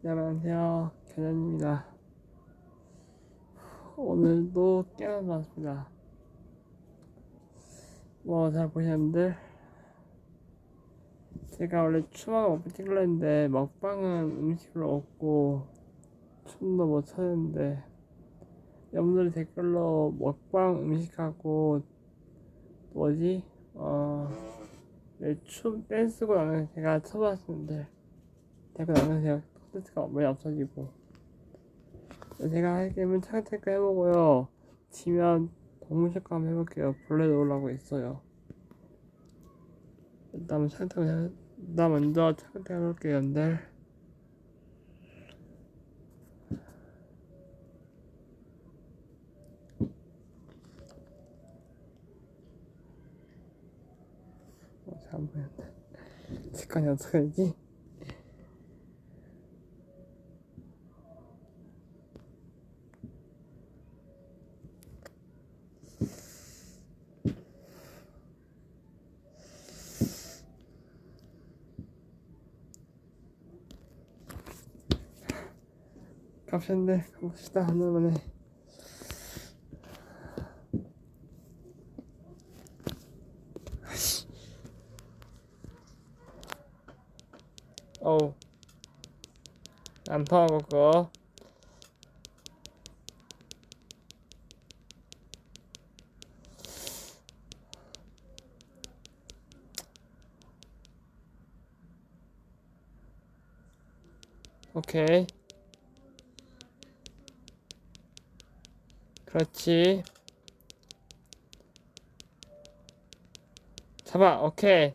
네, 안녕하세요. 견현입니다. 오늘도 깨어났습니다. 뭐, 잘 보셨는데, 제가 원래 추마가 먹고 찍으려 했는데, 먹방은 음식을 얻고, 춤도 못 췄는데, 여러분들 댓글로 먹방 음식하고, 뭐지? 어, 네, 네, 춤 댄스고 나면 제가 쳐봤는데 되고 나면 제가 콘텐츠가 많이 없어지고. 네, 제가 할 게임은 차근차근 해보고요. 지면 동물색감 해볼게요. 볼레 놓으려고 있어요. 일단 차근차근 일단 먼저 차근차근 해볼게요 근데 3分やった世界の疲れてカプセンでこうした花のね。 안 통하고 그거 오케이 그렇지. 잡아, 오케이.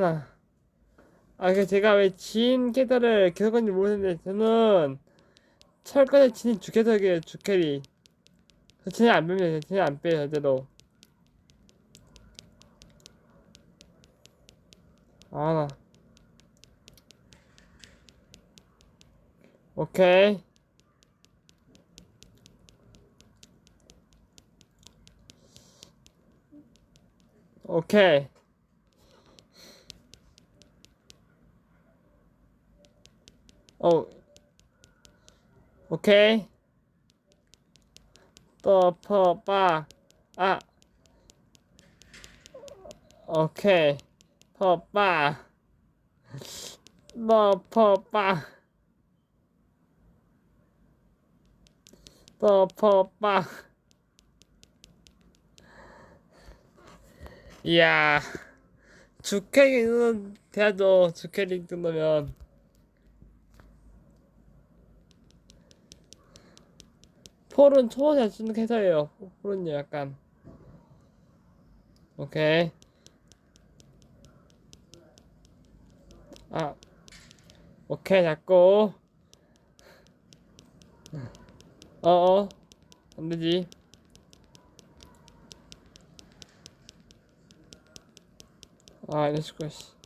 아, 나. 아, 그 제가 왜진 캐릭터를 계속 건지 모르는데, 저는 철권의 진이 주캐릭이에요, 주캐리. 저 진이 안 뺍니다, 진이 안 빼요, 절대로. 아, 나. 오케이. 오케이. 어. 오케이. 또, 퍼, 빠, 아. 오케이. 퍼, 빠. 너, 퍼, 빠. 퍼퍼빠 이야 주캐릭은 돼야죠 주캐릭 정도면 폴은 초보 잘 쓰는 캐서예요. 폴은요 약간. 오케이. 아. 오케이 잡고. 어어. 안 되지. 아 이랬을거야 씨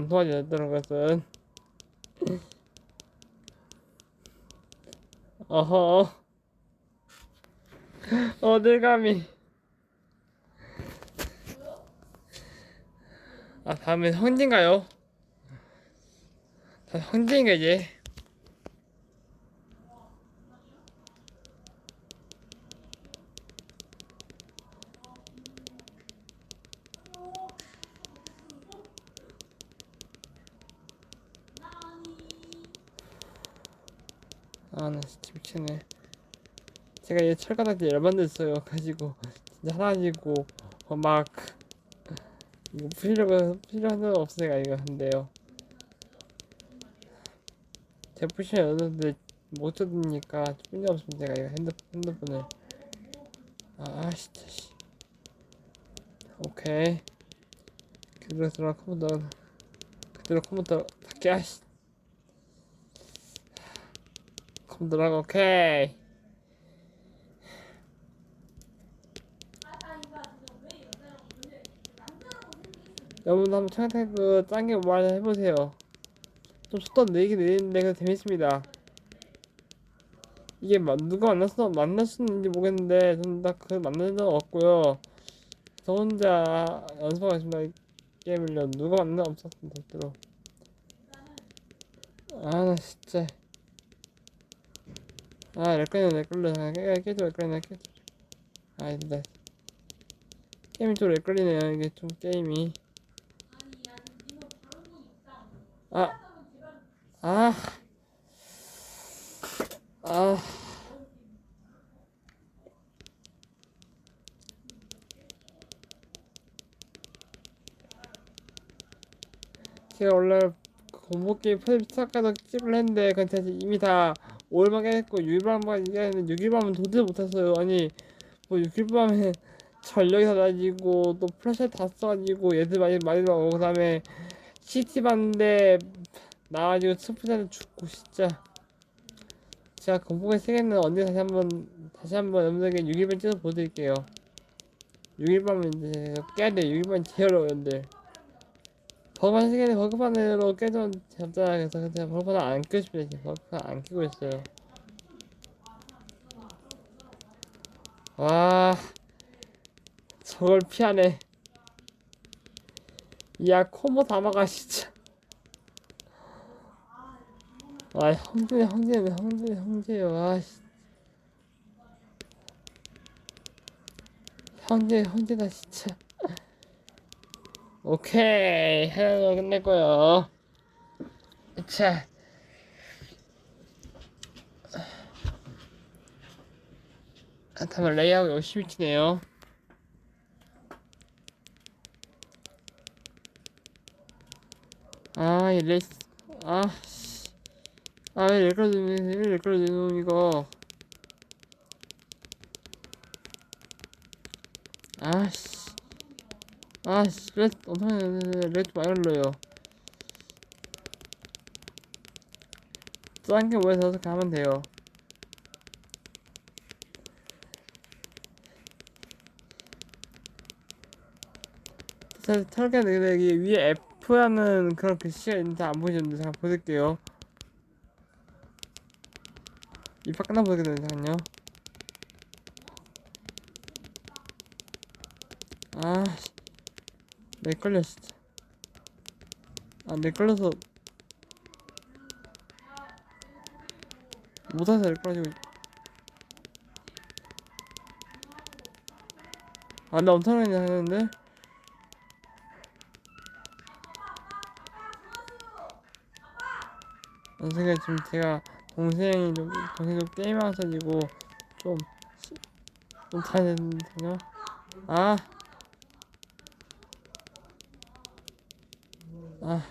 안 도와주는 것은. 어허. 어딜 감히. 아 다음엔 황진가요? 다 황진인가 이제 치네 제가 얘 철가닥지 열받는 써요 가지고 진짜 하나지고 어, 막 이거 푸시려는 건 없으니까 이거 한대요 제 푸시를 열었는데 못 뜯으니까 뿐이 없으면 제가 이거 핸드, 핸드폰을 아, 아 진짜 씨 오케이 그대로 들어가 컴퓨터 그대로 컴퓨터 닫게 아씨 컴퓨터라고 오케이 여러분도 한번 청태그 짱게 말 해보세요. 좀 속도 느리게 느리는데 그래도 재밌습니다. 이게 마- 누가 만났어 만날 수 있는지 모르겠는데 저는 딱그 만난 적은 없고요. 저 혼자 연습하고 있습니다. 이 게임을요. 누가 만나 없었습니다. 절대로. 아나 진짜. 아. 깨 깨져 렉걸려 깨져. 아 근데 게임이 좀 렉걸리네요. 이게 좀 게임이. 아. 아. 아. 제가 원래 공포 게임 프레스타까지 찍을 했는데 그건 제가 이미 다 5일만 깨졌고 6일만 깨졌는데 6일밤은 도저히 못했어요. 아니 뭐 6일밤에 전력이 다 나지고 또 플래시 다 써가지고 얘들 많이 많이 나오고 그 다음에 CT 봤는데 나가지고 스프한테 죽고 진짜. 제가 공포의 세계는 언제 다시 한번 다시 한번 여러분들에게 6일밤 찍어 보여드릴게요. 6일밤은 이제 깨야 돼. 6일밤 제일 여러분들 버그판 세계는 버그판으로 깨져 잡잖아 그래서 제가 버그판을 안 끄고 싶어요 버그판 안 끄고 있어요. 와 저걸 피하네. 야다 막아 진짜. 아 형제 형제는 형제 형제요. 아씨. 형제 형제다 진짜 오케이 하나로 끝냈고요 자 아, 다만 레이아웃 열심히 치네요 아, 이 레이스, 아, 씨. 아, 왜 렉걸리네, 왜 렉걸리네, 놈, 이거. 아, 씨. 아, 씨, 렉, 엄청, 렉 많이 걸려요. 딴게 뭐해서 가면 돼요. 털게 내기 위에 F라는 그런 글씨가 있는데 안 보이셨는데 잠깐 보여드릴게요. 이빨 끝나 보이거든요, 잠깐요. 아, 진짜. 아, 내 걸려서 못해서 내 걸려가지고. 아, 나 엄청 많이 하는데. 연습에 지금 제가 동생이 좀 동생이 좀 게임하셔가지고 좀좀 타야 되는데요. 아, 아,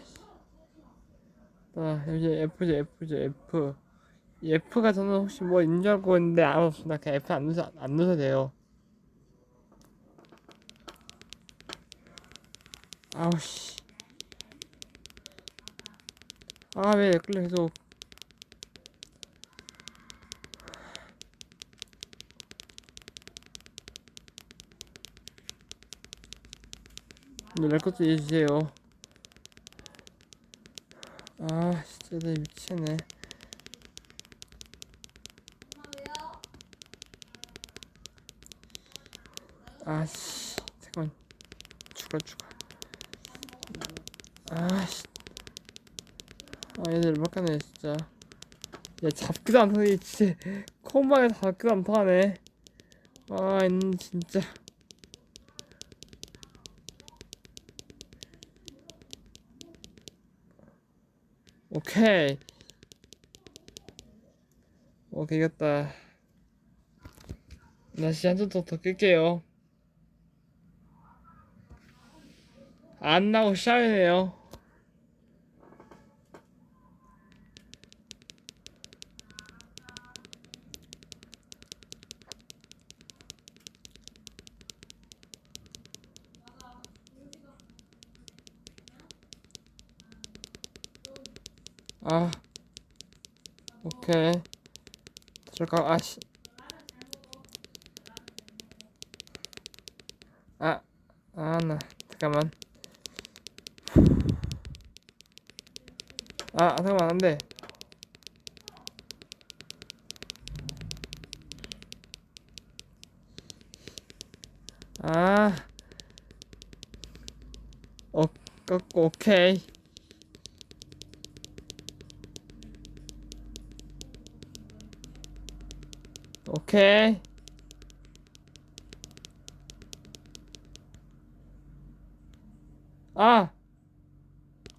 아 여기 F죠 F죠 F. 이 F가 저는 혹시 뭐 있는 줄 알고 했는데 아무 없습니다. 그냥 F 안 누서 안 누서 돼요. 아우 씨. 아, 왜 끌려 계속. 놀랄 것도 해주세요. 아, 진짜 나 미치겠네. 아, 씨. 잠깐만. 죽어, 죽어. 아, 씨. 아 얘들 막하네 진짜 야 잡기도 안 하네 진짜 콤방에 잡기도 안 타네 아 얘는 진짜 오케이. 오케이 이겼다. 나 진짜 한점 더, 더 끌게요. 안 나고 샤이네요 아 오케이. 들어가 아씨. 아 아나 잠깐만. 아, 아 잠깐만 안돼. 아. 어, 꺾고 오케이. 오케이. 아.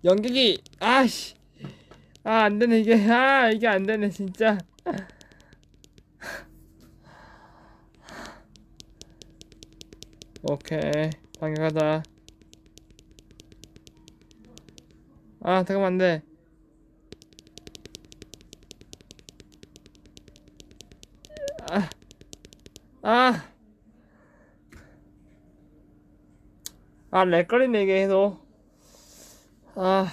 연기기. 아씨. 아 안 되네 이게. 아 이게 안 되네 진짜. 오케이. 방해가자 아 잠깐만 안 돼 아 아, 렉걸리네, 이게 계속. 아.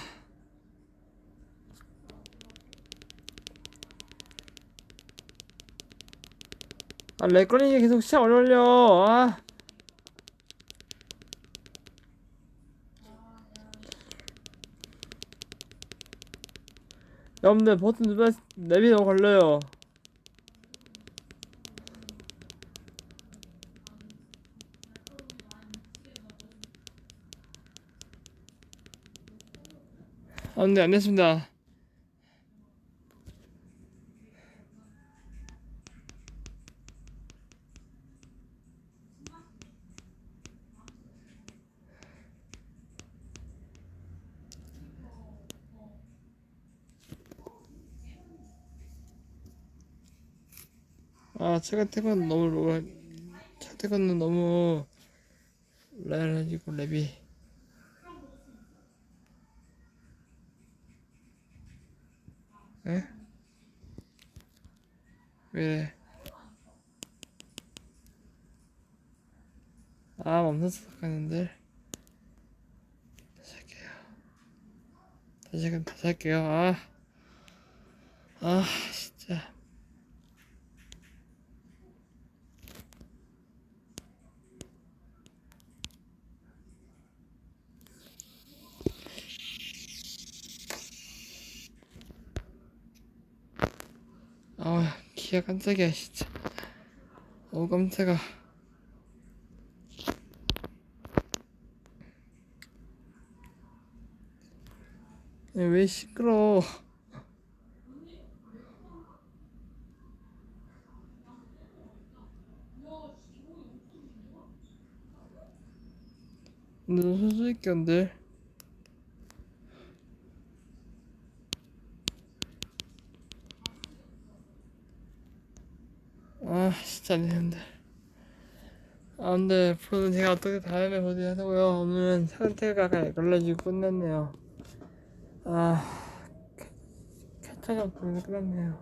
아, 렉걸리는 게 계속 시작 걸려. 아. 여러분들 버튼 누르면 랩이 너무 걸려요. 아, 네, 안 됐습니다. 아, 차가택은 너무, 로- 차가택은 너무, 레알해지고, 랩이. 에? 왜? 아 멈춰서 가는데? 다시 할게요. 다시 다시 할게요. 아, 아 진짜 아 기가 깜짝이야 진짜. 어우 깜짝아. 야, 왜 시끄러워 소수 있게 안돼 안 되는데. 아 근데 프로는 제가 어떻게 다음에 보여드리자고요. 오늘은 상태가 걸려지고 끝났네요. 아 캐차가 없으면 끝났네요.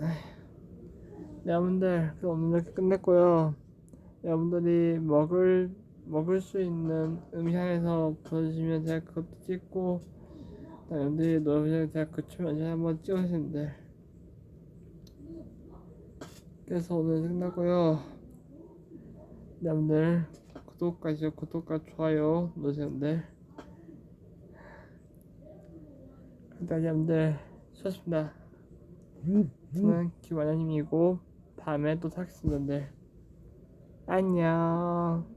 에휴. 여러분들 그 오늘 이렇게 끝냈고요. 여러분들이 먹을 먹을 수 있는 음향에서 보여주시면 제가 그것도 찍고 여러분들이 노래를 제가 그춤 한번 찍으시는데 그래서 오늘 끝나고요. 여러분들 구독까지 구독과 좋아요 누르세요들. 일단 여러분들 수고하셨습니다. 저는 김완현님이고 다음에 또 찾겠습니다. 안녕.